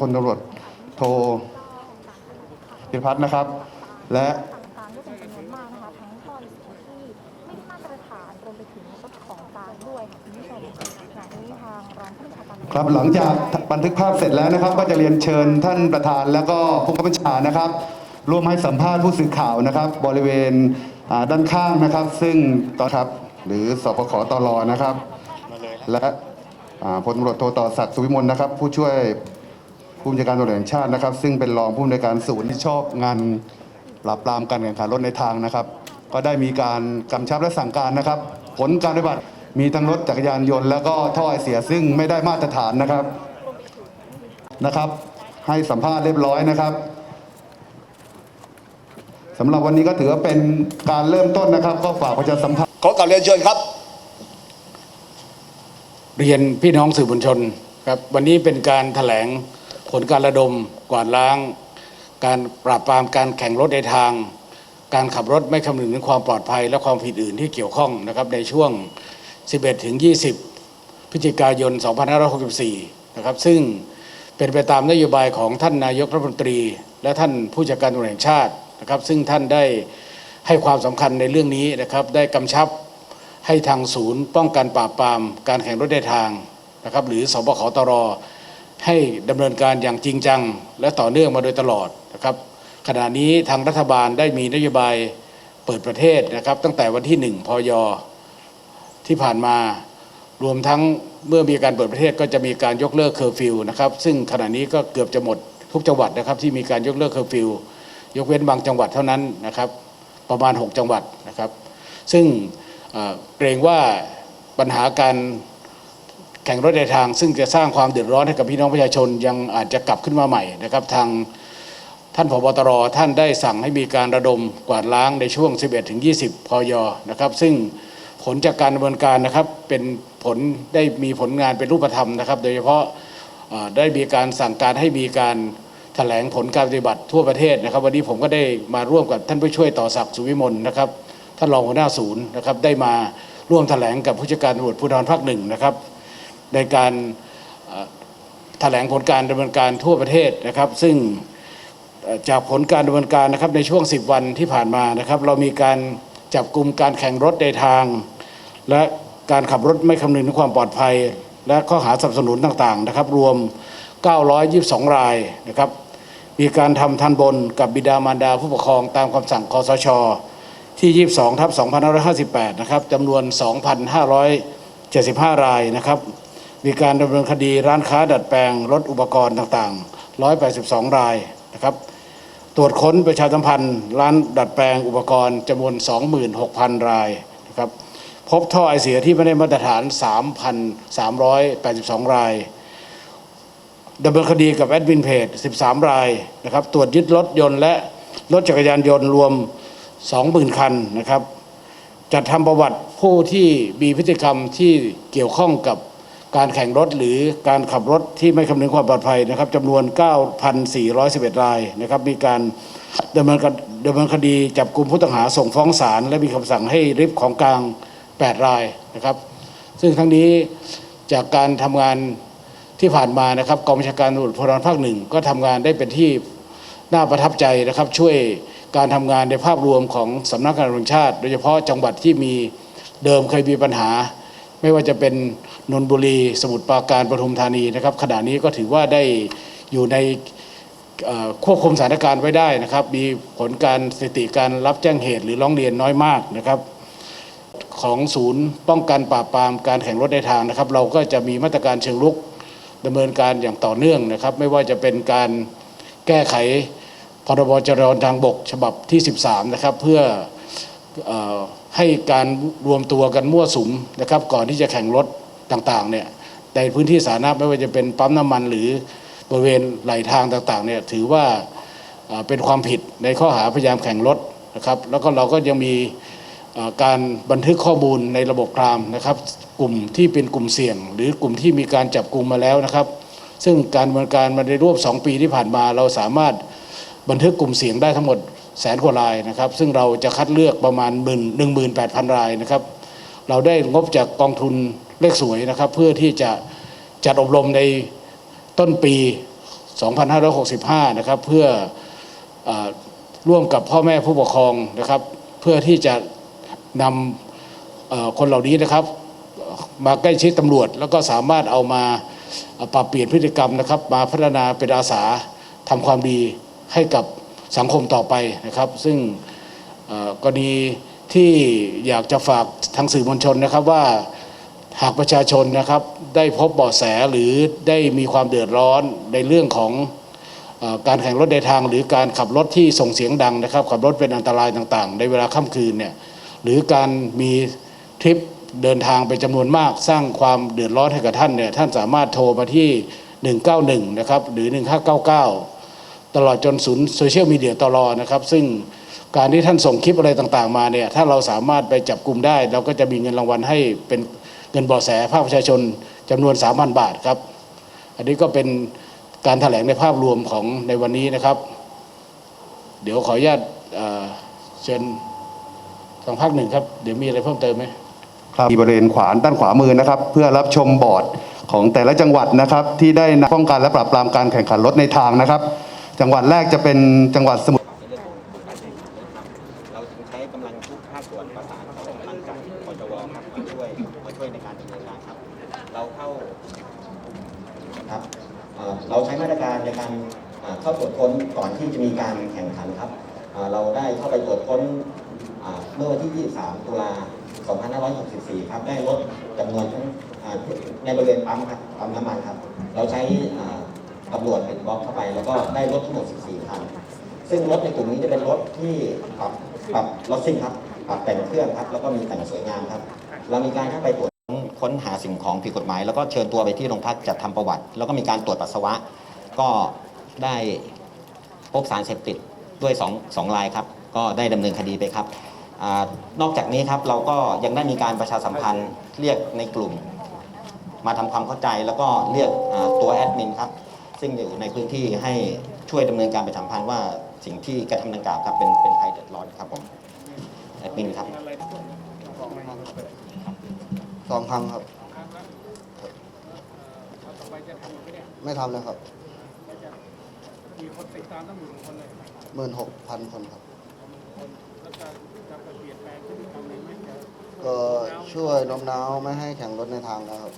พลตำรวจโทพิพัฒน์นะครับ และต่างๆด้วยเป็นจำนวนมากนะคะทั้งท่อไอเสียที่ไม่ได้มาตรฐานรวมไปถึงรถของกลางด้วยค่ะคุณผู้ชมอย่างนี้ทางรองผู้บัญชาการครับหลังจากบันทึกภาพเสร็จแล้วนะครับ ก็จะเรียนเชิญท่านประธาน แล้วก็ผู้กำกับบัญชานะครับร่วมให้สัมภาษณ์ผู้สื่อข่าวนะครับ บริเวณอ่าด้านข้างนะครับ ซึ่งตอนครับหรือสปขตรนะครับ และอ่าพลตำรวจโทต่อศักดิ์สุวิมลนะครับ ผู้ช่วย ผู้บัญชาการตำรวจแห่งชาตินะครับ ซึ่งเป็นรองผู้อำนวยการศูนย์ที่ชอบงานปราบปรามการแข่งขันรถในทางนะครับ ก็ได้มีการกำชับและสั่งการนะครับ ผลการปฏิบัติมีทั้งรถจักรยานยนต์แล้วก็ท่อไอเสียซึ่งไม่ได้มาตรฐานนะครับนะครับ ให้สัมภาษณ์เรียบร้อยนะครับสำหรับวันนี้ก็ถือว่าเป็นการเริ่มต้นนะครับ ก็ฝากประชาสัมพันธ์ขอกราบเรียนเชิญครับ เรียนพี่น้องสื่อมวลชนครับ วันนี้เป็นการแถลง ผลการระดมกวาดล้าง การปราบปรามการแข่งรถในทาง การขับรถไม่คำนึงถึงความปลอดภัย และความผิดอื่นที่เกี่ยวข้องนะครับในช่วง 11 ถึง 20 พฤศจิกายน 2564 นะครับ ซึ่งเป็นไปตามนโยบายของท่านนายกรัฐมนตรี และท่านผู้จัดการตำรวจแห่งชาตินะครับ ซึ่งท่านได้ให้ความสำคัญในเรื่องนี้นะครับ ได้กำชับให้ทางศูนย์ ป้องกันปราบปราม การแข่งรถในทางนะครับ หรือสบขตร ให้ดำเนินการอย่างจริงจัง และต่อเนื่องมาโดยตลอดนะครับ ขณะนี้ทางรัฐบาลได้มีนโยบายเปิดประเทศนะครับ ตั้งแต่วันที่ 1 พย ที่ผ่านมารวมทั้งเมื่อมีการเปิดประเทศก็จะมีการยกเลิกเคอร์ฟิวนะครับ ซึ่งขณะนี้ก็เกือบจะหมดทุกจังหวัดนะครับ ที่มีการยกเลิกเคอร์ฟิวยกเว้นบางจังหวัดเท่านั้นนะครับ ประมาณ 6 จังหวัดนะครับ ซึ่งเกรงว่าปัญหาการ แข่งรถในทาง ซึ่งจะสร้างความเดือดร้อนให้กับพี่น้องประชาชนยังอาจจะกลับขึ้นมาใหม่นะครับทางท่านผบตรท่านได้สั่งให้มีการระดมกวาดล้างในช่วง 11ถึง20 พยนะครับ ซึ่งผลจากการดำเนินการนะครับเป็นผลได้มีผลงานเป็นรูปธรรมนะครับ โดยเฉพาะได้มีการสั่งการให้มีการแถลงผลการปฏิบัติทั่วประเทศนะครับ วันนี้ผมก็ได้มาร่วมกับท่านผู้ช่วยต่อศักดิ์สุวิมลนะครับท่านรองหัวหน้าศูนย์นะครับได้มาร่วมแถลงกับผู้จัดการตำรวจภูธรภาคหนึ่งนะครับ ในการแถลงผลการดำเนินการทั่วประเทศนะครับ ซึ่งจากผลการดำเนินการนะครับในช่วง 10 วันที่ผ่านมานะครับ เรามีการจับกลุ่มการแข่งรถในทาง และการขับรถไม่คำนึงถึงความปลอดภัย และข้อหาสนับสนุนต่างๆนะครับ รวม 922 รายนะครับ มีการทำทันบนกับบิดามารดาผู้ปกครองตามคำสั่งคอสช ที่ 22ทับ2558 นะครับจำนวน 2,575 รายนะครับ มีการดำเนินคดีร้านค้าดัดแปลงรถอุปกรณ์ต่างๆ 182 รายนะครับ ตรวจค้นประชาสัมพันธ์ ร้านดัดแปลงอุปกรณ์จำนวน 26,000 รายนะครับ พบท่อไอเสียที่ไม่ได้มาตรฐาน 3,382 รายดำเนินคดีกับแอดมินเพจ 13 รายนะครับ ตรวจยึดรถยนต์และรถจักรยานยนต์รวม 20,000 คันนะครับ จัดทำประวัติผู้ที่มีพฤติกรรมที่เกี่ยวข้องกับ การแข่งรถหรือการขับรถที่ไม่คำนึงความปลอดภัยนะครับจำนวน 9,411 รายนะครับมีการดำเนินคดดำเนินคดีจับกลุ่มผู้ต้องหาส่งฟ้องศาลและมีคำสั่งให้ริบของกลาง 8 รายนะครับ ซึ่งทั้งนี้จากการทำงานที่ผ่านมานะครับกองบัญชาการตำรวจภูธรภาคหนึ่งก็ทำงานได้เป็นที่น่าประทับใจนะครับ ช่วยการทำงานในภาพรวมของสำนักงานตำรวจชาติ โดยเฉพาะจังหวัดที่มีเดิมเคยมีปัญหา ไม่ว่าจะเป็น นนบุรี สมุทรปราการปทุมธานีนะครับขณะนี้ก็ถือว่าได้อยู่ในควบคุมสถานการณ์ไว้ได้นะครับ มีผลการสถิติการรับแจ้งเหตุหรือร้องเรียนน้อยมากนะครับ ของศูนย์ป้องกันปราบปรามการแข่งรถในทางนะครับ เราก็จะมีมาตรการเชิงรุกดำเนินการอย่างต่อเนื่องนะครับ ไม่ว่าจะเป็นการแก้ไขพรบจราจรทางบกฉบับที่ 13 นะครับ เพื่ออให้การรวมตัวกันมั่วสุมนะครับ ก่อนที่จะแข่งรถ ต่างๆเนี่ยในพื้นที่สาธารณะไม่ว่าจะเป็นปั๊มน้ำมันหรือบริเวณไหลทางต่างๆเนี่ยถือว่าเป็นความผิดในข้อหาพยายามแข่งรถนะครับ แล้วก็เราก็ยังมีการบันทึกข้อมูลในระบบครามนะครับ กลุ่มที่เป็นกลุ่มเสี่ยง หรือกลุ่มที่มีการจับกลุ่มมาแล้วนะครับ ซึ่งการดำเนินการมาในรวบ 2 ปีที่ผ่านมา เราสามารถบันทึกกลุ่มเสี่ยงได้ทั้งหมดแสนกว่ารายนะครับ ซึ่งเราจะคัดเลือกประมาณหมื่นหนึ่งหมื่นแปดพันรายนะครับ เราได้งบจากกองทุน เลขสวยนะครับ เพื่อที่จะจัดอบรมในต้นปี 2565 นะครับ เพื่ออ่ร่วมกับพ่อแม่ผู้ปกครองนะครับ เพื่อที่จะนำคนเหล่านี้นะครับ มาใกล้ชิดตำรวจ แล้วก็สามารถเอามาปรับเปลี่ยนพฤติกรรมนะครับ มาพัฒนาเป็นอาสาทำความดีให้กับสังคมต่อไปนะครับ ซึ่งกรณีที่อยากจะฝากทางสื่อมวลชนนะครับว่า หากประชาชนนะครับได้พบเบาะแสหรือได้มีความเดือดร้อนในเรื่องของอการแข่งรถในทางหรือการขับรถที่ส่งเสียงดังนะครับขับรถเป็นอันตรายต่างๆ ในเวลาค่ำคืนเนี่ยหรือการมีทริปเดินทางไปจำนวนมากสร้างความเดือดร้อนให้กับท่านเนี่ยท่านสามารถโทรมาที่ 191 นะครับหรือ 1599 ตลอดจนศูนย์โซเชียลมีเดียตลอนะครับซึ่งการที่ท่านส่งคลิปอะไรต่างๆ มาเนี่ยถ้าเราสามารถไปจับกลุ่มได้ เราก็จะมีเงินรางวัลให้เป็น เงินบาะแสภาคประชาชนจำนวน3,000 บาทครับ อันนี้ก็เป็นการแถลงในภาพรวมของในวันนี้นะครับ เดี๋ยวขออนุญาตเชิญทางภาคหนึ่งครับ เดี๋ยวมีอะไรเพิ่มเติมไหมครับมีบริเวณขวานด้านขวามือนะครับ เพื่อรับชมบอร์ดของแต่ละจังหวัดนะครับ ที่ได้ป้องกันและปราบปรามการแข่งขันรถในทางนะครับ จังหวัดแรกจะเป็นจังหวัดสมุทร 23 ตุลา 2564 ครับ ได้ลดจำนวนทั้งในบริเวณปั๊มครับปั๊มน้ำมันครับ เราใช้ตำรวจเป็นบล็อกเข้าไป แล้วก็ได้รถทั้งหมด 14 คัน ซึ่งรถในกลุ่มนี้จะเป็นรถที่ปรับปรับรถซิ่งครับ ปรับแต่งเครื่องครับ แล้วก็มีแต่งสวยงามครับ เรามีการเข้าไปตรวจค้นหาสิ่งของผิดกฎหมาย แล้วก็เชิญตัวไปที่โรงพักจัดทำประวัติ แล้วก็มีการตรวจปัสสาวะ ก็ได้พบสารเสพติดด้วยสองสองรายครับ ก็ได้ดำเนินคดีไปครับ อานอกจากนี้ครับเราก็ยังได้มีการประชาสัมพันธ์เรียกในกลุ่ม มาทำความเข้าใจแล้วก็เรียกอ่าตัวแอดมินครับซึ่งอยู่ในพื้นที่ให้ช่วยดำเนินการประชาสัมพันธ์ว่าสิ่งที่กระทำดังกล่าวครับเป็นเป็นภัยเดือดร้อนครับผมแอดมินครับสองครั้งครับไม่ทำเลยครับหมื่นหกพันคนครับ ก็ช่วยโน้มน้าวไม่ให้แข่งรถในทางนะครับ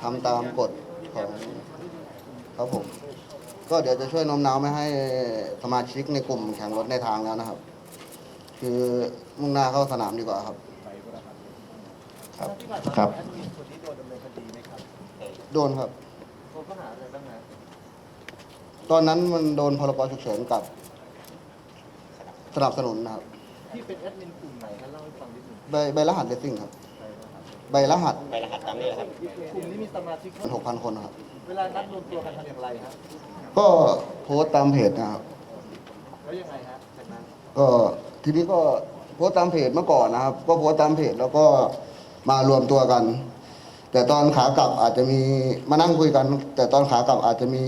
ทำตามกฎของครับผม ก็เดี๋ยวจะช่วยโน้มน้าวไม่ให้สมาชิกในกลุ่มแข่งรถในทางแล้วนะครับ คือมุ่งหน้าเข้าสนามดีกว่าครับ ครับครับ โดนครับ ตอนนั้นมันโดนพรกฉุกเฉินกับ สนับสนุนนะครับ ที่เป็นแอดมินกลุ่มไหนครับเล่าให้ฟังนิดหนึง ใบใบรหัสเลสซิ่งครับ ใบรหัสไปรหัสตามนี้แหละครับ กลุ่มนี้มีสมาชิกหกพันคนครับ เวลานัดรวมตัวกันทำอย่างไรครับก็โพสต์ตามเพจนะครับ แล้วยังไงฮะจากนั้นก็ทีนี้ก็โพสต์ตามเพจเมื่อก่อนนะครับ ก็โพสต์ตามเพจแล้วก็มารวมตัวกัน แต่ตอนขากลับอาจจะมีมานั่งคุยกัน แต่ตอนขากลับอาจจะมี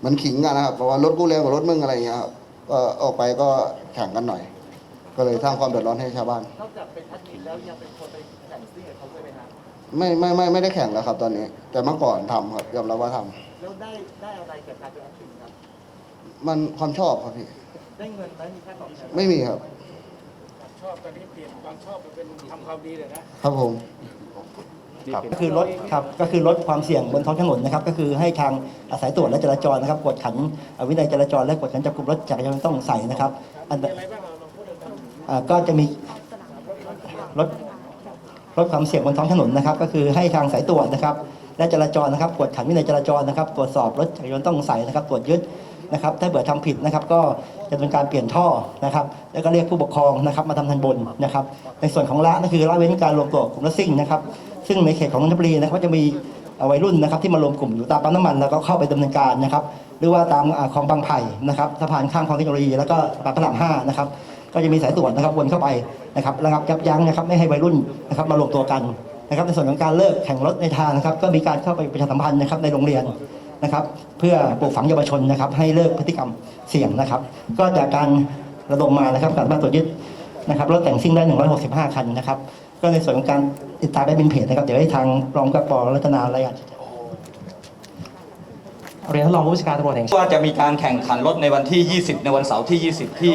เหมันขิงกันนะครับเพราะว่ารถกูเร็วกว่ารถมึงอะไรอย่างเงี้ยครับก็ออกไปก็แข่งกันหน่อย ก็เลยสร้างความเดือดร้อนให้ชาวบ้าน นอกจากเป็นแอดมินแล้วยังเป็นคนไปแข่งซิ่งกับเขาด้วยไหมฮะไม่ไม่ไม่ไม่ได้แข่งแล้วครับ ตอนนี้ แต่เมื่อก่อนทำครับยอมรับว่าทำแล้วได้ได้อะไรจากการเป็นแอดมินครับ มันความชอบครับพี่ ได้เงินไหมมีค่าตอบแทนไหมไม่มีครับ ชอบตอนนี้เปลี่ยนความชอบไปเป็นทำความดีเลยนะครับผมก็คือลดครับก็คือลดความเสี่ยงบนท้องถนนนะครับ ก็คือให้ทางอาศัยตรวจและจราจรนะครับกวดขันอ่าวินัยจราจรและกวดขันจับกลุ่มรถจักรยานยนต์ต้องใส่นะครับอันอ่า ก็จะมีลดลดความเสี่ยงบนท้องถนนนะครับ ก็คือให้ทางสายตรวจนะครับ และจราจรนะครับกวดขันวินัยจราจรนะครับ ตรวจสอบรถจักรยานยนต์ต้องใส่นะครับ ตรวจยึดนะครับ ถ้าเบื่อทำผิดนะครับ ก็จะเป็นการเปลี่ยนท่อนะครับ แล้วก็เรียกผู้ปกครองนะครับ มาทำทันบนนะครับ ในส่วนของละนั่นคือละเว้นการรวมตัวกลุ่มรถซิ่งนะครับ ซึ่งในเขตของนนทบุรีนะครับก็จะมีเอ่อวัยรุ่นนะครับที่มารวมกลุ่มอยู่ตามปั๊มน้ำมันแล้วก็เข้าไปดำเนินการนะครับ หรือว่าตามคลองบางไผ่นะครับสะพานข้ามคลองเทคโนโลยีแล้วก็ปากพระรามห้านะครับ ก็จะมีสายตรวจนะครับวนเข้าไปนะครับระงับยับยั้งนะครับไม่ให้วัยรุ่นนะครับมารวมตัวกันนะครับในส่วนของการเลิกแข่งรถในทางนะครับก็มีการเข้าไปประชาสัมพันธ์นะครับในโรงเรียนนะครับเพื่อปลูกฝังเยาวชนนะครับให้เลิกพฤติกรรมเสี่ยงนะครับ ก็จากการระดมมานะครับสามารถตรวจยึดนะครับรถแต่งซิ่งได้ 165 คันนะครับก็ในส่วนของการติดตามได้เป็นเพจนะครับเดี๋ยวให้ทางรองกับปอรัตนารายงานเรียนท่านรองผู้บัญชาการตำรวจแห่งชาติว่าจะมีการแข่งขันรถในวันที่ 20 ในวันเสาร์ที่ 20 ที่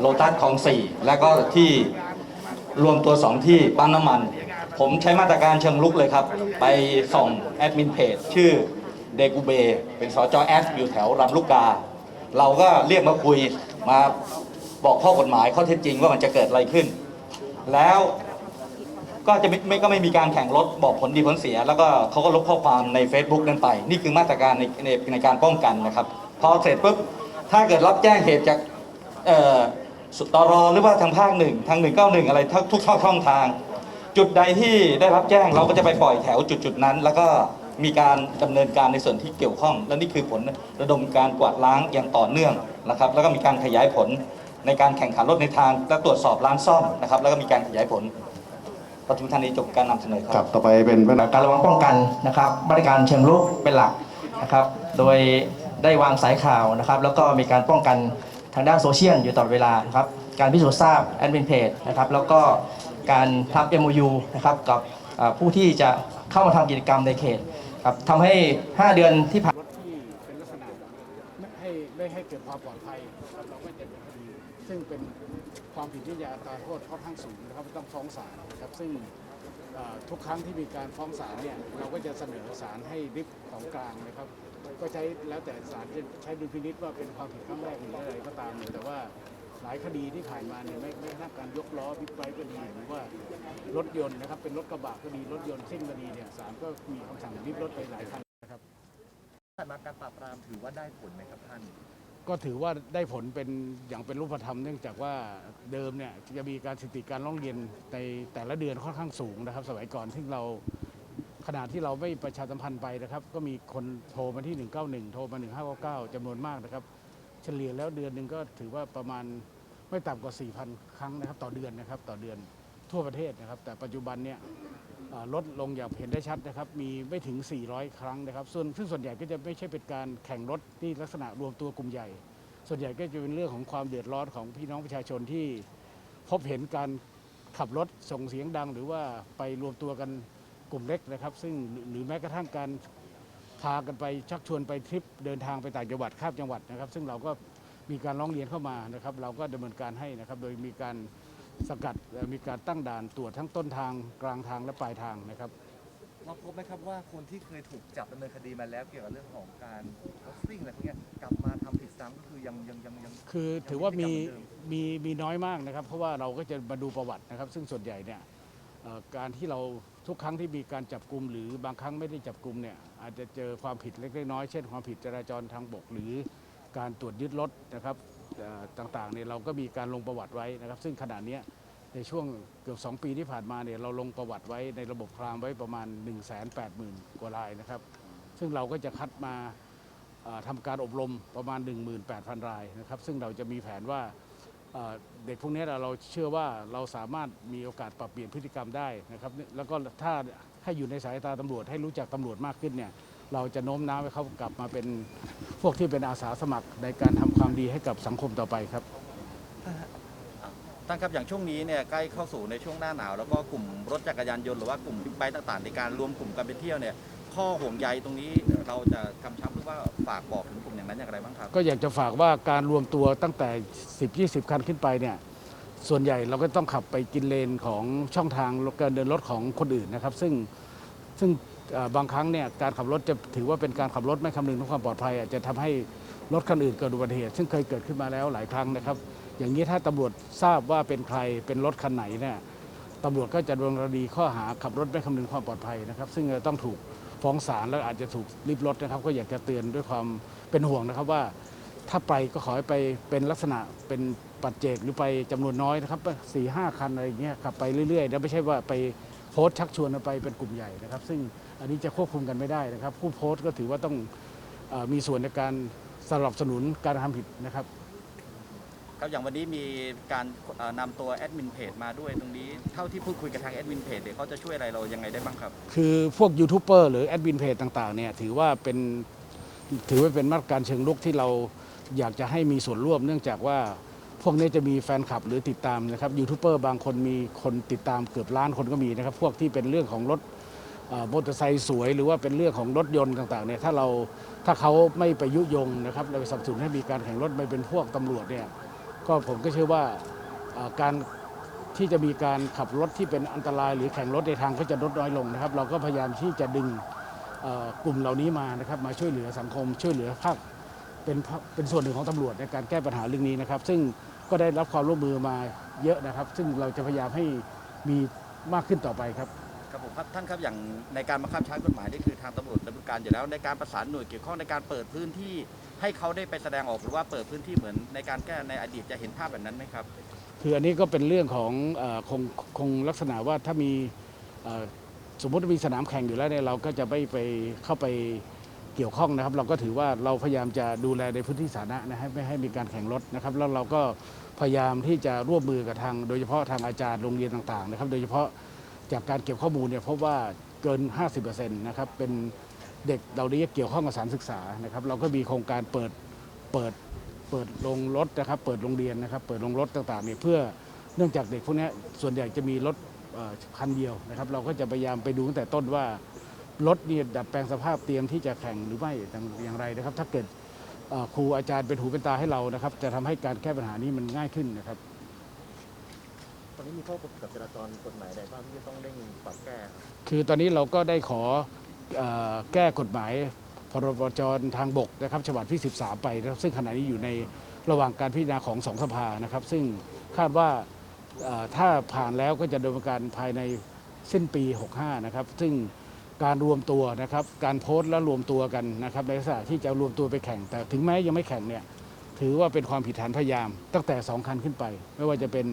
โลตัสคลอง4แล้วก็ที่รวมตัว2ที่ปั๊มน้ำมัน ผมใช้มาตรการเชิงลุกเลยครับ ไปส่งแอดมินเพจชื่อเดกูเบเป็นสจแอดอยู่แถวลำลูกกา เราก็เรียกมาคุยมาบอกข้อกฎหมายข้อเท็จจริงว่ามันจะเกิดอะไรขึ้น แล้วก็จะไม่ไม่ก็ไม่มีการแข่งรถบอกผลดีผลเสีย แล้วก็เขาก็ลบข้อความใน Facebook นั้นไป นี่คือมาตรการในในในการป้องกันนะครับ พอเสร็จปุ๊บถ้าเกิดรับแจ้งเหตุจากเอ่อ ตรหรือว่าทางภาคหนึ่งทาง 191 อะไรทุกทุกช่องทาง จุดใดที่ได้รับแจ้งเราก็จะไปปล่อยแถวจุดจุดๆนั้น แล้วก็มีการดำเนินการในส่วนที่เกี่ยวข้อง และนี่คือผลระดมการกวาดล้างอย่างต่อเนื่องนะครับ แล้วก็มีการขยายผลในการแข่งขันรถในทางและตรวจสอบร้านซ่อมนะครับ แล้วก็มีการขยายผลปทุมธานีจบการนำเสนอครัรับ ต่อไปเป็นการระวังป้องกันนะครับมาตรการเชิงรุกเป็นหลักนะครับ โดยได้วางสายข่าวนะครับ แล้วก็มีการป้องกัน ทางด้านโซเชียลอยู่ตลอดเวลานะครับการพิสูจน์ทราบแอดมินเพจนะครับแล้วก็การทำ MOU นะครับกับผู้ที่จะเข้ามาทำกิจกรรมในเขตครับทำให้ 5 เดือนที่ผ่านที่เป็นลักษณะไม่ให้ไม่ให้เกิดความปลอดภัยเราก็จะดำเนินคดีซึ่งเป็นความผิดที่ยาตาโทษค่อนข้างสูงนะครับต้องฟ้องศาลนะครับซึ่งทุกครั้งที่มีการฟ้องศาลเนี่ยเราก็จะเสนอศาลให้ริบของกลางนะครับ ก็ใช้แล้วแต่ศาลจะใช้ดุลพินิษว่าเป็นความผิดครั้งแรกหรืออะไรก็ตามเลยแต่ว่าหลายคดีที่ผ่านมาเนี่ยไม่ไม่กระทั่งการยกล้อบิ๊กไบค์ก็ดีหรือว่ารถยนต์นะครับเป็นรถกระบะก็ดีรถยนต์ซิ่งก็ดีเนี่ยศาลก็มีคำสั่งริบรถไปหลายคันนะครับผ่านมาการปราบปรามถือว่าได้ผลไหมครับท่านก็ถือว่าได้ผลเป็นอย่างเป็นรูปธรรมเนื่องจากว่าเดิมเนี่ยจะมีการสถิติการร้องเรียนในแต่ละเดือนค่อนข้างสูงนะครับ สมัยก่อนที่เรา ขณะที่เราไม่ประชาสัมพันธ์ไปนะครับ ก็มีคนโทรมาที่ 191 โทรมา 1599จำนวนมากนะครับ เฉลี่ยแล้วเดือนหนึ่งก็ถือว่าประมาณไม่ต่ำกว่า 4,000 ครั้งนะครับ ต่อเดือนนะครับ ต่อเดือนทั่วประเทศนะครับ แต่ปัจจุบันเนี่ยลดลงอย่างเห็นได้ชัดนะครับ มีไม่ถึง 400 ครั้งนะครับ ส่วนซึ่งส่วนใหญ่ก็จะไม่ใช่เป็นการแข่งรถที่ลักษณะรวมตัวกลุ่มใหญ่ ส่วนใหญ่ก็จะเป็นเรื่องของความเดือดร้อนของพี่น้องประชาชนที่พบเห็นการขับรถส่งเสียงดัง หรือว่าไปรวมตัวกัน กลุ่มเล็กนะครับ ซึ่งหรือแม้กระทั่งการพากันไปชักชวนไปทริปเดินทางไปต่างจังหวัดข้ามจังหวัดนะครับ ซึ่งเราก็มีการร้องเรียนเข้ามานะครับ เราก็ดำเนินการให้นะครับ โดยมีการสกัดมีการตั้งด่านตรวจทั้งต้นทางกลางทางและปลายทางนะครับเราพบไหมครับว่าคนที่เคยถูกจับดำเนินคดีมาแล้วเกี่ยวกับเรื่องของการรถซิ่งอะไรพวกนี้กลับมาทำผิดซ้ำก็คือยังยังยังยังคือถือว่ามีมีมีน้อยมากนะครับ เพราะว่าเราก็จะมาดูประวัตินะครับ ซึ่งส่วนใหญ่เนี่ยการที่เรา ทุกครั้งที่มีการจับกลุ่มหรือบางครั้งไม่ได้จับกลุ่มเนี่ยอาจจะเจอความผิดเล็กๆน้อยๆเช่น ความผิดจราจรทางบก หรือการตรวจยึดรถนะครับต่างๆเนี่ยเราก็มีการลงประวัติไว้นะครับ ซึ่งขณะนี้ในช่วงเกือบ 2 ปีที่ผ่านมาเนี่ยเราลงประวัติไว้ในระบบคลามไว้ประมาณ 1 8 0 0 0 0 กว่ารายนะครับ ซึ่งเราก็จะคัดมาเอ่อทำการอบรมประมาณ 18,000 รายนะครับ ซึ่งเราจะมีแผนว่า เด็กพวกนี้เราเชื่อว่าเราสามารถมีโอกาสปรับเปลี่ยนพฤติกรรมได้นะครับ แล้วก็ถ้าให้อยู่ในสายตาตำรวจ ให้รู้จักตำรวจมากขึ้นเนี่ยเราจะโน้มน้าวให้เขากลับมาเป็นพวกที่เป็นอาสาสมัครในการทำความดีให้กับสังคมต่อไปครับท่านครับอย่างช่วงนี้เนี่ยใกล้เข้าสู่ในช่วงหน้าหนาว แล้วก็กลุ่มรถจักรยานยนต์หรือว่ากลุ่มบิ๊กไบค์ต่างๆ ในการรวมกลุ่มกันไปเที่ยวเนี่ย ข้อห่วงใยตรงนี้เราจะกำชับหรือว่าฝากบอกถึงกลุ่มอย่างนั้นอย่างไรบ้างครับ ก็อยากจะฝากว่าการรวมตัวตั้งแต่ 10 20 คันขึ้นไปเนี่ยส่วนใหญ่เราก็ต้องขับไปกินเลนของช่องทางการเดินรถของคนอื่นนะครับ ซึ่งซึ่งบางครั้งเนี่ยการขับรถจะถือว่าเป็นการขับรถไม่คำนึงถึงความปลอดภัยอาจจะทำให้รถคันอื่นเกิดอุบัติเหตุซึ่งเคยเกิดขึ้นมาแล้วหลายครั้งนะครับ อย่างนี้ถ้าตำรวจทราบว่าเป็นใครเป็นรถคันไหนเนี่ยตำรวจก็จะดำเนินคดีข้อหาขับรถไม่คำนึงความปลอดภัยนะครับ ซึ่งจะต้องถูก ฟ้องศาลแล้วอาจจะถูกริบรถนะครับ ก็อยากจะเตือนด้วยความเป็นห่วงนะครับว่า ถ้าไปก็ขอให้ไปเป็นลักษณะเป็นปัจเจกหรือไปจำนวนน้อยนะครับสี่ห้าคันอะไรเงี้ยขับไปเรื่อยๆแล้วไม่ใช่ว่าไปโพสต์ชักชวนไปเป็นกลุ่มใหญ่นะครับ ซึ่งอันนี้จะควบคุมกันไม่ได้นะครับ ผู้โพสต์ก็ถือว่าต้องอมีส่วนในการสนับสนุนการทำผิดนะครับ ครับอย่างวันนี้มีการนำตัวแอดมินเพจมาด้วยตรงนี้เท่าที่พูดคุยกับทางแอดมินเพจเนี่ยเขาจะช่วยอะไรเรายังไงได้บ้างครับ คือพวกยูทูบเบอร์หรือแอดมินเพจต่างๆเนี่ยถือว่าเป็นถือว่าเป็นมาตรการเชิงลุกที่เราอยากจะให้มีส่วนร่วม เนื่องจากว่าพวกนี้จะมีแฟนคลับหรือติดตามนะครับยูทูบเบอร์บางคนมีคนติดตามเกือบล้านคนก็มีนะครับ พวกที่เป็นเรื่องของรถมอเตอร์ไซค์สวย หรือว่าเป็นเรื่องของรถยนต์ต่างๆเนี่ยถ้าเราถ้าเขาไม่ไปยุยงนะครับเราไปสนับสนุนให้มีการแข่งรถไม่เป็นพวกตำรวจเนี่ย ก็ผมก็เชื่อว่าการที่จะมีการขับรถที่เป็นอันตราย หรือแข่งรถในทางก็จะลดน้อยลงนะครับ เราก็พยายามที่จะดึงกลุ่มเหล่านี้มานะครับ มาช่วยเหลือสังคม ช่วยเหลือภาคเป็นเป็นส่วนหนึ่งของตำรวจในการแก้ปัญหาเรื่องนี้นะครับ ซึ่งก็ได้รับความร่วมมือมาเยอะนะครับ ซึ่งเราจะพยายามให้มีมากขึ้นต่อไปครับครับผมครับท่านครับอย่างในการบังคับใช้กฎหมายนี่คือทางตำรวจดำเนินการอยู่แล้วในการประสานหน่วยเกี่ยวข้องในการเปิดพื้นที่ ให้เขาได้ไปแสดงออกหรือว่าเปิดพื้นที่เหมือนในการแก้ในอดีตจะเห็นภาพแบบนั้นไหมครับ คืออันนี้ก็เป็นเรื่องของเออคงคงลักษณะว่าถ้ามีเอ่อสมมติว่ามีสนามแข่งอยู่แล้วเนี่ยเราก็จะไม่ไปเข้าไปเกี่ยวข้องนะครับ เราก็ถือว่าเราพยายามจะดูแลในพื้นที่สาธารณะนะฮะไม่ให้มีการแข่งรถนะครับ แล้วเราก็พยายามที่จะร่วมมือกับทาง โดยเฉพาะทางอาจารย์โรงเรียนต่างๆนะครับ โดยเฉพาะจากการเก็บข้อมูลเนี่ยพบว่าเกิน 50%นะครับเป็น เด็กเรานี้เกี่ยวข้องกับสารศึกษานะครับ เราก็มีโครงการเปิดเปิดเปิดโรงรถนะครับ เปิดโรงเรียนนะครับ เปิดโรงรถต่างๆเนี่ยเพื่อเนื่องจากเด็กพวกเนี้ยส่วนใหญ่จะมีรถเอ่อคันเดียวนะครับ เราก็จะพยายามไปดูตั้งแต่ต้นว่ารถนี่ดัดแปลงสภาพเตรียมที่จะแข่งหรือไม่อย่างไรนะครับ ถ้าเกิดเอ่อครูอาจารย์เป็นหูเป็นตาให้เรานะครับ จะทำให้การแก้ปัญหานี้มันง่ายขึ้นนะครับตอนนี้มีข้อกำกับจราจรกฎหมายใดบ้างที่จะต้องเร่งปรับแก้ครับคือตอนนี้เราก็ได้ขอเออ แก้กฎหมายพรบจรทางบกนะครับฉบับที่ 13 ไปนะครับซึ่งขณะนี้อยู่ในระหว่างการพิจารณาของสองสภานะครับ ซึ่งคาดว่าถ้าผ่านแล้วก็จะดำเนินการภายในสิ้นปี 65 นะครับ ซึ่งการรวมตัวนะครับ การโพสต์และรวมตัวกันนะครับ ในลักษณะที่จะรวมตัวไปแข่ง แต่ถึงแม้ยังไม่แข่งเนี่ย ถือว่าเป็นความผิดฐานพยายาม ตั้งแต่ 2 คันขึ้นไป ไม่ว่าจะเป็น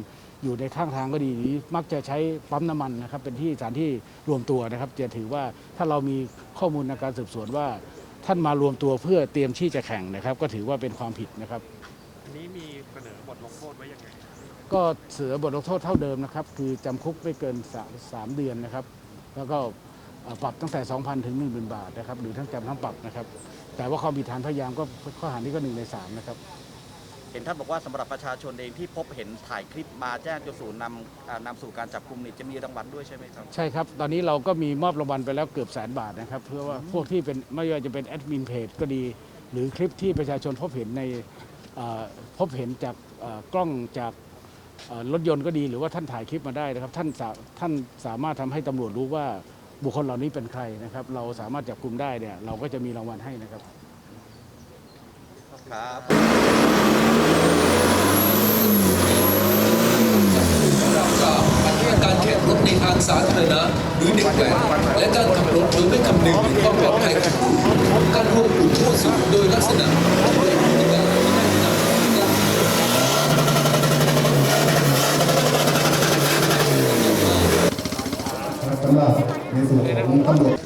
อยู่ในข้างทางก็ดีหรือมักจะใช้ปั๊มน้ำมันนะครับเป็นที่สถานที่รวมตัวนะครับ จะถือว่าถ้าเรามีข้อมูลในการสืบสวนว่า ท่านมารวมตัวเพื่อเตรียมที่จะแข่งนะครับ ก็ถือว่าเป็นความผิดนะครับนี้มีเสนอบทลงโทษไว้ยังไงก็เสือบทลงโทษเท่าเดิมนะครับ คือจำคุกไม่เกินสามสามเดือนนะครับ แล้วก็เอ่อปรับตั้งแต่ 2,000 ถึง10,000 บาทนะครับ หรือทั้งจำทั้งปรับนะครับ แต่ว่าความผิดฐานพยายามก็ข้อหานี้ก็หนึ่งในสามนะครับ เห็นท่านบอกว่าสำหรับประชาชนเองที่พบเห็นถ่ายคลิปมาแจ้งจนสู่นำอ่านำสู่การจับกุมนี่จะมีรางวัลด้วยใช่ไหมครับ ใช่ครับ ตอนนี้เราก็มีมอบรางวัลไปแล้วเกือบแสนบาทนะครับ เพื่อว่าพวกที่เป็นไม่ว่าจะเป็นแอดมินเพจก็ดี หรือคลิปที่ประชาชนพบเห็นในเอ่อพบเห็นจากเอ่อกล้องจากเอ่อรถยนต์ก็ดีหรือว่าท่านถ่ายคลิปมาได้นะครับ ท่านสาท่านสามารถทำให้ตำรวจรู้ว่าบุคคลเหล่านี้เป็นใครนะครับ เราสามารถจับกลุ่มได้เนี่ยเราก็จะมีรางวัลให้นะครับ ครับการแข่งรถในทางสาธารณะหรือเด็กแว้นและการขับรถโดยไม่คำนึงถึงความปลอดภัยของผู้อื่นการรวมกลุ่มทั่วสูงโดยลักษณะที่เป็นพฤติการที่ได้นำการสำหรับในส่วนของตำรวจ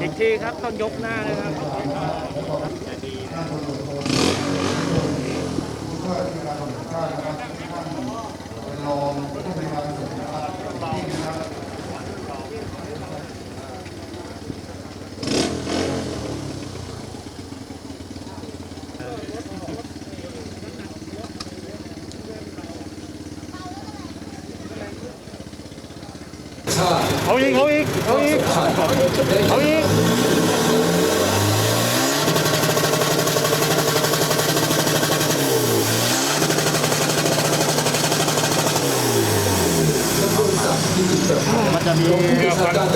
อีกทีครับ ต้อง ยกหน้าเลยครับรองผู้บริหารส่วนนะครับที่นะครับเอาอีกเอาอีกเอาอีกเอาอีก